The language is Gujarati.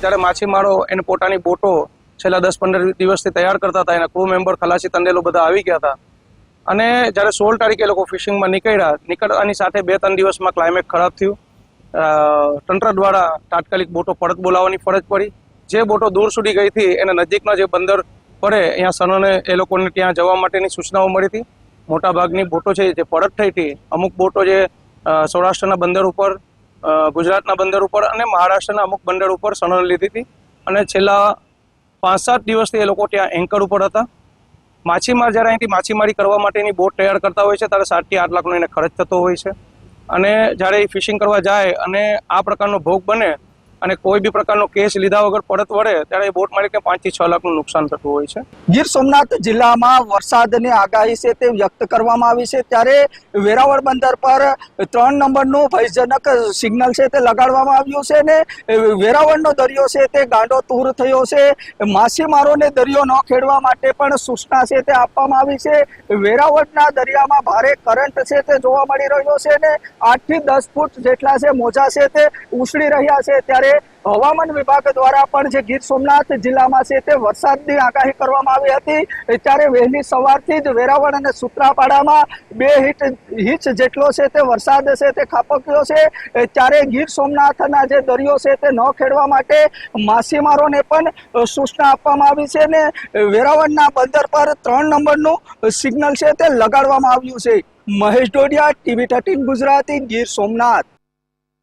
જ્યારે માછીમારો એને પોતાની બોટો છેલ્લા દસ પંદર દિવસથી તૈયાર કરતા હતા. એના ક્રૂ મેમ્બર ખલાસી તંડેલો બધા આવી ગયા હતા. અને જ્યારે સોળ તારીખે લોકો ફિશિંગમાં નીકળ્યા નીકળવાની સાથે બે ત્રણ દિવસમાં ક્લાઇમેટ ખરાબ થયું. તંત્ર દ્વારા તાત્કાલિક બોટો પરત બોલાવવાની ફરજ પડી. જે બોટો દૂર સુધી ગઈ હતી, એને નજીકના જે બંદર પડે, અહીંયા સનોને એ લોકોને ત્યાં જવા માટેની સૂચનાઓ મળી હતી. મોટાભાગની બોટો છે જે પરત થઈ હતી, અમુક બોટો જે સૌરાષ્ટ્રના બંદર ઉપર ગુજરાતના બંદર ઉપર અને મહારાષ્ટ્રના અમુક બંદર ઉપર સનોને લીધી હતી. અને છેલ્લા પાંચ સાત દિવસથી એ લોકો ત્યાં એન્કર ઉપર હતા. માછીમાર, જ્યારે અહીંથી માછીમારી કરવા માટેની બોટ તૈયાર કરતા હોય છે, ત્યારે સાતથી આઠ લાખનો એને ખર્ચ થતો હોય છે. અને જ્યારે એ ફિશિંગ કરવા જાય અને આ પ્રકારનો ભોગ બને અને કોઈ બી પ્રકારનો કેસ લીધા વગર પરત વળે, ત્યારે બોટ માલિકને પાંચથી છ લાખનું નુકસાન થતું હોય છે. ગીર સોમનાથ જિલ્લામાં વરસાદની આગાહી છે તે વ્યક્ત કરવામાં આવી છે. ત્યારે વેરાવળ બંદર પર ત્રણ નંબરનું ભયજનક સિગ્નલ છે તે લગાડવામાં આવ્યું છે ને વેરાવળનો દરિયો છે તે ગાંડો તૂર થયો છે. માછીમારોને દરિયો ન ખેડવા માટે પણ સૂચના છે તે આપવામાં આવી છે. વેરાવળના દરિયામાં ભારે કરંટ છે તે જોવા મળી રહ્યો છે ને આઠથી દસ ફૂટ જેટલા છે મોજા છે તે ઉછળી રહ્યા છે. ત્યારે હવામાન વિભાગ દ્વારા પણ જે ગીર સોમનાથ જિલ્લામાં છે તે વરસાદની આગાહી કરવામાં આવી હતી. ત્યારે વહેલી સવારથી જ વેરાવળ અને સુત્રાપાડામાં બે હિટ, હિંચ જેટલો છે તે વરસાદ છે તે ખાપક્યો છે. ત્યારે ગીર સોમનાથના જે દરિયો છે તે ન ખેડવા માટે માછીમારોને પણ સૂચના આપવામાં આવી છે ને વેરાવળના બંદર પર ત્રણ નંબરનું સિગ્નલ છે તે લગાડવામાં આવ્યું છે. Mahesh Dodiya, TV thirteen Gujarati, Gir Somnath.